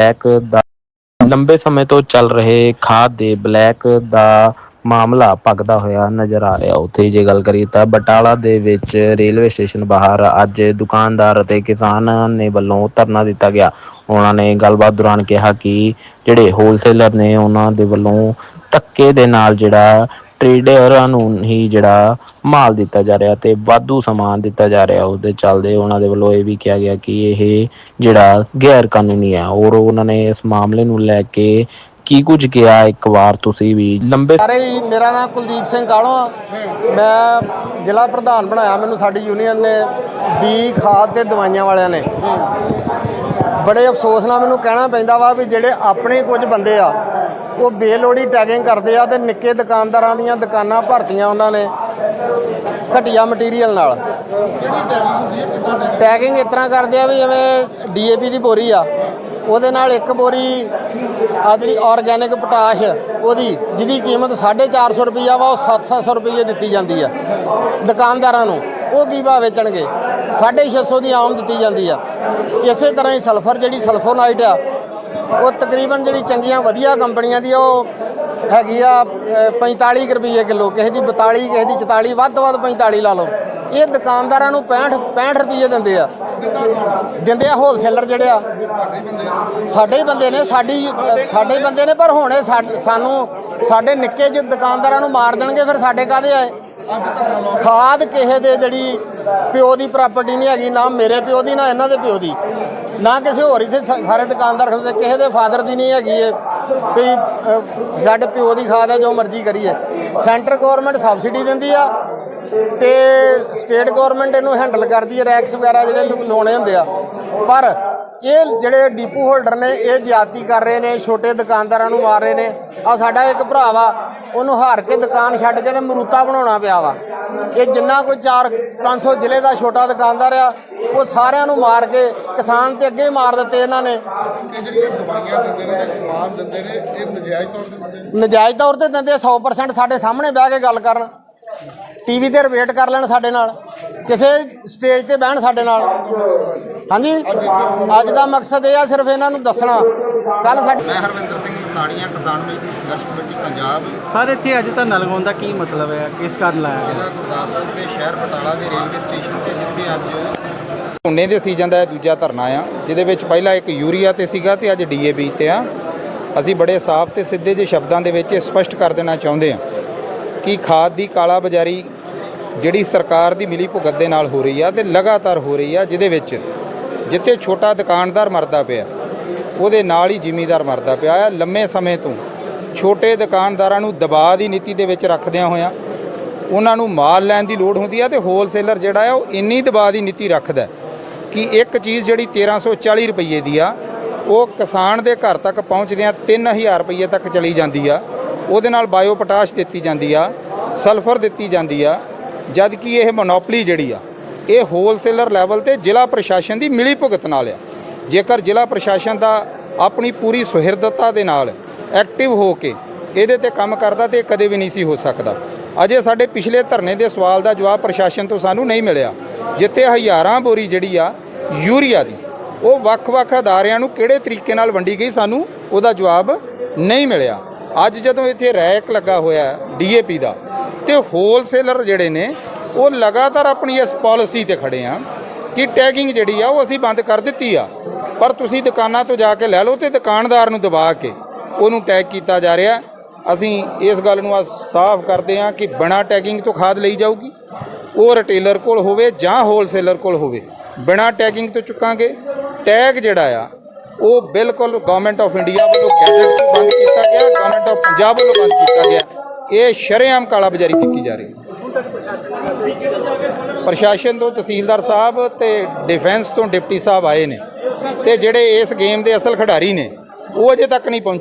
Black ਦਾ ਲੰਬੇ ਸਮੇਂ ਤੋਂ ਚੱਲ ਰਹੇ ਖਾਦ ਦੇ ਬਲੈਕ ਦਾ ਮਾਮਲਾ ਭਗਦਾ ਹੋਇਆ ਨਜ਼ਰ ਆ ਰਿਹਾ। ਉੱਥੇ ਜੇ ਗੱਲ ਕਰੀਏ ਤਾਂ ਬਟਾਲਾ ਦੇ ਵਿੱਚ ਰੇਲਵੇ ਸਟੇਸ਼ਨ ਬਾਹਰ ਅੱਜ ਦੁਕਾਨਦਾਰ ਅਤੇ ਕਿਸਾਨਾਂ ਨੇ ਵੱਲੋਂ ਧਰਨਾ ਦਿੱਤਾ ਗਿਆ। ਉਹਨਾਂ ਨੇ ਗੱਲਬਾਤ ਦੌਰਾਨ ਕਿਹਾ ਕਿ ਜਿਹੜੇ ਹੋਲਸੇਲਰ ਨੇ ਉਹਨਾਂ ਦੇ ਵੱਲੋਂ ਧੱਕੇ ਦੇ ਨਾਲ ਜਿਹੜਾ ਟ੍ਰੇਡਰਾਂ ਨੂੰ ਹੀ ਜਿਹੜਾ ਮਾਲ ਦਿੱਤਾ ਜਾ ਰਿਹਾ ਤੇ ਵਾਧੂ ਸਮਾਨ ਦਿੱਤਾ ਜਾ ਰਿਹਾ ਉਹਦੇ ਚੱਲਦੇ ਉਹਨਾਂ ਦੇ ਵੱਲੋਂ ਇਹ ਵੀ ਕਿਹਾ ਗਿਆ ਕਿ ਇਹ ਜਿਹੜਾ ਗੈਰ ਕਾਨੂੰਨੀ ਹੈ ਔਰ ਉਹਨਾਂ ਨੇ ਇਸ ਮਾਮਲੇ ਨੂੰ ਲੈ ਕੇ ਕੀ ਕੁਝ ਕਿਹਾ ਇੱਕ ਵਾਰ ਤੁਸੀਂ ਵੀ ਲੰਬੇ ਸਾਰੇ ਹੀ, ਮੇਰਾ ਨਾਮ ਕੁਲਦੀਪ ਸਿੰਘ ਕਾਲੋਂ ਆ। ਮੈਂ ਜ਼ਿਲ੍ਹਾ ਪ੍ਰਧਾਨ ਬਣਾਇਆ, ਮੈਨੂੰ ਸਾਡੀ ਯੂਨੀਅਨ ਨੇ ਬੀ ਖਾਦ ਤੇ ਦਵਾਈਆਂ ਵਾਲਿਆਂ ਨੇ। ਬੜੇ ਅਫਸੋਸ ਨਾਲ ਮੈਨੂੰ ਕਹਿਣਾ ਪੈਂਦਾ ਵਾ ਵੀ ਜਿਹੜੇ ਆਪਣੇ ਕੁਝ ਬੰਦੇ ਆ ਉਹ ਬੇਲੋੜੀ ਟੈਗਿੰਗ ਕਰਦੇ ਆ ਤੇ ਨਿੱਕੇ ਦੁਕਾਨਦਾਰਾਂ ਦੀਆਂ ਦੁਕਾਨਾਂ ਭਰਤੀਆਂ ਉਹਨਾਂ ਨੇ ਘਟੀਆ ਮਟੀਰੀਅਲ ਨਾਲ। ਟੈਗਿੰਗ ਇਸ ਤਰ੍ਹਾਂ ਕਰਦੇ ਆ ਵੀ ਜਿਵੇਂ ਡੀਏਪੀ ਦੀ ਬੋਰੀ ਆ, ਉਹਦੇ ਨਾਲ ਇੱਕ ਬੋਰੀ ਆ ਜਿਹੜੀ ਆਰਗੈਨਿਕ ਪੋਟਾਸ਼, ਉਹਦੀ ਜਿਹਦੀ ਕੀਮਤ 450 ਰੁਪਈਆ ਵਾ, ਉਹ 700 ਰੁਪਈਏ ਦਿੱਤੀ ਜਾਂਦੀ ਆ ਦੁਕਾਨਦਾਰਾਂ ਨੂੰ। ਉਹ ਕੀ ਭਾਅ ਵੇਚਣਗੇ? 650 ਦੀ ਆਮ ਦਿੱਤੀ ਜਾਂਦੀ ਆ। ਇਸੇ ਤਰ੍ਹਾਂ ਹੀ ਸਲਫਰ ਜਿਹੜੀ ਸਲਫੋਨਾਈਟ ਆ ਉਹ ਤਕਰੀਬਨ ਜਿਹੜੀ ਚੰਗੀਆਂ ਵਧੀਆ ਕੰਪਨੀਆਂ ਦੀ ਉਹ ਹੈਗੀ ਆ ਅ, 45 ਕੁ ਰੁਪਈਏ ਕਿਲੋ ਕਿਸੇ ਦੀ 42 ਕਿਸੇ ਦੀ 44 ਵੱਧ ਤੋਂ ਵੱਧ 45 ਲਾ ਲਓ। ਇਹ ਦੁਕਾਨਦਾਰਾਂ ਨੂੰ 65 65 ਰੁਪਈਏ ਦਿੰਦੇ ਆ। ਦਿੰਦੇ ਆ ਹੋਲਸੇਲਰ ਜਿਹੜੇ ਆ। ਸਾਡੇ ਹੀ ਬੰਦੇ ਨੇ ਸਾਡੀ ਸਾਡੇ ਹੀ ਬੰਦੇ ਨੇ ਪਰ ਹੁਣ ਇਹ ਸਾਨੂੰ ਸਾਡੇ ਨਿੱਕੇ ਜਿਹੇ ਦੁਕਾਨਦਾਰਾਂ ਨੂੰ ਮਾਰ ਦੇਣਗੇ ਫਿਰ ਸਾਡੇ ਕਾਦੇ ਆਏ ਖਾਦ ਕਿਸੇ ਦੇ ਜਿਹੜੀ ਪਿਓ ਦੀ ਪ੍ਰਾਪਰਟੀ ਨਹੀਂ ਹੈਗੀ, ਨਾ ਮੇਰੇ ਪਿਓ ਦੀ, ਨਾ ਇਹਨਾਂ ਦੇ ਪਿਓ ਦੀ। ਨਾ ਕਿਸੇ ਹੋਰ ਇੱਥੇ ਸਾ- ਸਾਰੇ ਦੁਕਾਨਦਾਰ ਖੜਦੇ ਕਿਸੇ ਦੇ ਫਾਦਰ ਦੀ ਨਹੀਂ ਹੈਗੀ ਇਹ। ਵੀ ਸਾਡੇ ਪਿਓ ਦੀ ਖਾਦ ਹੈ, ਜੋ ਮਰਜ਼ੀ ਕਰੀਏ। ਸੈਂਟਰ ਗਵਰਨਮੈਂਟ ਸਬਸਿਡੀ ਦਿੰਦੀ ਆ ਤੇ ਸਟੇਟ ਗਵਰਨਮੈਂਟ ਇਹਨੂੰ ਹੈਂਡਲ ਕਰਦੀ ਹੈ ਰੈਕਸ ਵਗੈਰਾ ਜਿਹੜੇ ਲੋ- ਲਾਉਣੇ ਹੁੰਦੇ ਆ। ਪਰ ਇਹ ਜਿਹੜੇ ਡੀਪੂ ਹੋਲਡਰ ਨੇ, ਇਹ ਜ਼ਿਆਦਤੀ ਕਰ ਰਹੇ ਨੇ, ਛੋਟੇ ਦੁਕਾਨਦਾਰਾਂ ਨੂੰ ਮਾਰ ਰਹੇ ਨੇ। ਆ ਸਾਡਾ ਇੱਕ ਭਰਾ ਵਾ, ਉਹਨੂੰ ਹਾਰ ਕੇ ਦੁਕਾਨ ਛੱਡ ਕੇ ਤੇ ਮਰੂਤਾ ਬਣਾਉਣਾ ਪਿਆ ਵਾ। ਇਹ ਜਿੰਨਾ ਕੋਈ 4 500 ਜ਼ਿਲ੍ਹੇ ਦਾ ਛੋਟਾ ਦੁਕਾਨਦਾਰ ਆ ਉਹ ਸਾਰਿਆਂ ਨੂੰ ਮਾਰ ਕੇ ਕਿਸਾਨ ਤੇ ਅੱਗੇ ਹੀ ਮਾਰ ਦਿੱਤੇ ਇਹਨਾਂ ਨੇ। ਇਹ ਜਿਹੜੀਆਂ ਦਵਾਈਆਂ ਦਿੰਦੇ ਨੇ ਤੇ ਸਮਾਨ ਦਿੰਦੇ ਨੇ ਇਹ ਨਜਾਇਜ਼ ਤੌਰ ਤੇ ਦਿੰਦੇ ਨੇ? ਨਜਾਇਜ਼ ਤੌਰ ਤੇ ਦਿੰਦੇ ਆ 100% ਸਾਡੇ ਸਾਹਮਣੇ ਬਹਿ ਕੇ ਗੱਲ ਕਰਨ। ਟੀਵੀ ਤੇ ਰਿਪੇਟ ਕਰ ਲੈਣ ਸਾਡੇ ਨਾਲ ਕਿਸੇ ਸਟੇਜ ਤੇ ਬਹਿਣ ਸਾਡੇ ਨਾਲ। ਹਾਂਜੀ ਅੱਜ ਦਾ ਮਕਸਦ ਇਹ ਆ ਸਿਰਫ ਇਹਨਾਂ ਨੂੰ ਦੱਸਣਾ। ਕੱਲ ਸਾਡੇ ਮੈਂ ਹਰਵਿੰਦਰ ਸਿੰਘ ਮਸਾਣੀਆਂ ਕਿਸਾਨ ਮਜ਼ਦੂਰ ਸੰਘਰਸ਼ ਕਮੇਟੀ ਪੰਜਾਬ। ਸਰ ਇੱਥੇ ਅੱਜ ਧਰਨਾ ਲਗਾਉਣ ਦਾ ਕੀ ਮਤਲਬ ਹੈ? ਕਿਸ ਕਾਰਨ ਲਾਇਆ ਗਿਆ? ਗੁਰਦਾਸਪੁਰ ਦੇ ਸ਼ਹਿਰ ਬਟਾਲਾ ਦੇ ਰੇਲਵੇ ਸਟੇਸ਼ਨ ਤੇ ਜਿੱਥੇ ਅੱਜ ਝੋਨੇ ਦੇ ਸੀਜ਼ਨ ਦਾ ਦੂਜਾ ਧਰਨਾ ਆ ਜਿਹਦੇ ਵਿੱਚ ਪਹਿਲਾ ਇੱਕ ਯੂਰੀਆ ਤੇ ਸੀਗਾ ਤੇ ਅੱਜ ਡੀਏਪੀ ਤੇ ਆ। ਅਸੀਂ ਬੜੇ ਸਾਫ਼ ਤੇ ਸਿੱਧੇ ਜਿਹੇ ਸ਼ਬਦਾਂ ਦੇ ਵਿੱਚ ਇਹ ਸਪਸ਼ਟ ਕਰ ਦੇਣਾ ਚਾਹੁੰਦੇ ਆ ਕਿ ਖਾਦ ਦੀ ਕਾਲਾ ਬਾਜ਼ਾਰੀ ਜਿਹੜੀ ਸਰਕਾਰ ਦੀ ਮਿਲੀ ਭੁਗਤ ਦੇ ਨਾਲ ਹੋ ਰਹੀ ਆ ਤੇ ਲਗਾਤਾਰ ਹੋ ਰਹੀ ਆ ਜਿਹਦੇ ਵਿੱਚ ਜਿੱਥੇ ਛੋਟਾ ਦੁਕਾਨਦਾਰ ਮਰਦਾ ਪਿਆ ਉਹਦੇ ਨਾਲ ਹੀ ਜ਼ਿਮੀਦਾਰ ਮਰਦਾ ਪਿਆ ਆ ਲੰਮੇ ਸਮੇਂ ਤੋਂ। ਛੋਟੇ ਦੁਕਾਨਦਾਰਾਂ ਨੂੰ ਦਬਾਅ ਦੀ ਨੀਤੀ ਦੇ ਵਿੱਚ ਰੱਖਦਿਆਂ ਹੋਇਆਂ ਉਹਨਾਂ ਨੂੰ ਮਾਲ ਲੈਣ ਦੀ ਲੋੜ ਹੁੰਦੀ ਆ ਤੇ ਹੋਲਸੇਲਰ ਜਿਹੜਾ ਆ ਉਹ ਇੰਨੀ ਦਬਾਅ ਦੀ ਨੀਤੀ ਰੱਖਦਾ ਕਿ ਇੱਕ ਚੀਜ਼ ਜਿਹੜੀ 1340 ਰੁਪਏ ਦੀ ਆ, ਉਹ ਕਿਸਾਨ ਦੇ ਘਰ ਤੱਕ ਪਹੁੰਚਦਿਆਂ 3000 ਰੁਪਏ ਤੱਕ ਚਲੀ ਜਾਂਦੀ ਆ। ਉਹਦੇ ਨਾਲ ਬਾਇਓ ਪੋਟਾਸ਼ ਦਿੱਤੀ ਜਾਂਦੀ ਆ, ਸਲਫਰ ਦਿੱਤੀ ਜਾਂਦੀ ਆ ਜਦ ਕਿ ਇਹ ਮੋਨੋਪਲੀ ਜਿਹੜੀ ਆ, ਇਹ ਹੋਲਸੇਲਰ ਲੈਵਲ ਤੇ ਜ਼ਿਲ੍ਹਾ ਪ੍ਰਸ਼ਾਸਨ ਦੀ ਮਿਲੀ ਭੁਗਤ ਨਾਲ ਆ। ਜੇਕਰ ਜ਼ਿਲ੍ਹਾ ਪ੍ਰਸ਼ਾਸਨ ਦਾ ਆਪਣੀ ਪੂਰੀ ਸੁਹਿਰਦਤਾ ਦੇ ਨਾਲ ਐਕਟਿਵ ਹੋ ਕੇ ਇਹਦੇ ਤੇ ਕੰਮ ਕਰਦਾ ਤੇ ਇਹ ਕਦੇ ਵੀ ਨਹੀਂ ਸੀ ਹੋ ਸਕਦਾ। ਅਜੇ ਸਾਡੇ ਪਿਛਲੇ ਧਰਨੇ ਦੇ ਸਵਾਲ ਦਾ ਜਵਾਬ ਪ੍ਰਸ਼ਾਸਨ ਤੋਂ ਸਾਨੂੰ ਨਹੀਂ ਮਿਲਿਆ। ਜਿੱਥੇ ਹਜ਼ਾਰਾਂ ਬੋਰੀ ਜਿਹੜੀ ਆ ਯੂਰੀਆ ਦੀ, ਉਹ ਵੱਖ-ਵੱਖ ਅਦਾਰਿਆਂ ਨੂੰ ਕਿਹੜੇ ਤਰੀਕੇ ਨਾਲ ਵੰਡੀ ਗਈ ਸਾਨੂੰ ਉਹਦਾ ਜਵਾਬ ਨਹੀਂ ਮਿਲਿਆ। ਅੱਜ ਜਦੋਂ ਇੱਥੇ ਰੈਕ ਲੱਗਾ ਹੋਇਆ ਡੀਏਪੀ ਦਾ ਤੇ ਹੋਲਸੇਲਰ ਜਿਹੜੇ ਨੇ, ਉਹ ਲਗਾਤਾਰ ਆਪਣੀ ਇਸ ਪਾਲਿਸੀ ਤੇ ਖੜੇ ਆ ਕਿ ਟੈਗਿੰਗ ਜਿਹੜੀ ਆ ਉਹ ਅਸੀਂ ਬੰਦ ਕਰ ਦਿੱਤੀ ਆ। ਪਰ ਤੁਸੀਂ ਦੁਕਾਨਾਂ ਤੋਂ ਜਾ ਕੇ ਲੈ ਲਓ ਤੇ ਦੁਕਾਨਦਾਰ ਨੂੰ ਦਬਾ ਕੇ ਉਹਨੂੰ ਟੈਗ ਕੀਤਾ ਜਾ ਰਿਹਾ। ਅਸੀਂ ਇਸ ਗੱਲ ਨੂੰ ਅੱਜ ਸਾਫ਼ ਕਰਦੇ ਹਾਂ ਕਿ ਬਿਨਾਂ ਟੈਗਿੰਗ ਤੋਂ ਖਾਦ ਲਈ ਜਾਊਗੀ। ਉਹ ਰਿਟੇਲਰ ਕੋਲ ਹੋਵੇ ਜਾਂ ਹੋਲਸੇਲਰ ਕੋਲ ਹੋਵੇ। ਬਿਨਾਂ ਟੈਗਿੰਗ ਤੋਂ ਚੁੱਕਾਂਗੇ। ਟੈਗ ਜਿਹੜਾ ਆ, ਉਹ ਬਿਲਕੁਲ ਗਵਰਨਮੈਂਟ ਆਫ ਇੰਡੀਆ ਵੱਲੋਂ ਗੈਜ਼ਟ ਬੰਦ ਕੀਤਾ ਗਿਆ ਗਵਰਨਮੈਂਟ ਆਫ ਪੰਜਾਬ ਵੱਲੋਂ ਬੰਦ ਕੀਤਾ ਗਿਆ। ਇਹ ਸ਼ਰੇਆਮ ਕਾਲਾਬਾਜ਼ਾਰੀ ਕੀਤੀ ਜਾ ਰਹੀ ਹੈ। ਪ੍ਰਸ਼ਾਸਨ ਤੋਂ ਤਹਿਸੀਲਦਾਰ ਸਾਹਿਬ ਤੇ ਡਿਫੈਂਸ ਤੋਂ ਡਿਪਟੀ ਸਾਹਿਬ ਆਏ ਨੇ। ਤੇ ਜਿਹੜੇ ਇਸ ਗੇਮ ਦੇ ਅਸਲ ਖਿਡਾਰੀ ਨੇ ਉਹ ਅਜੇ ਤੱਕ ਨਹੀਂ ਪਹੁੰਚੇ।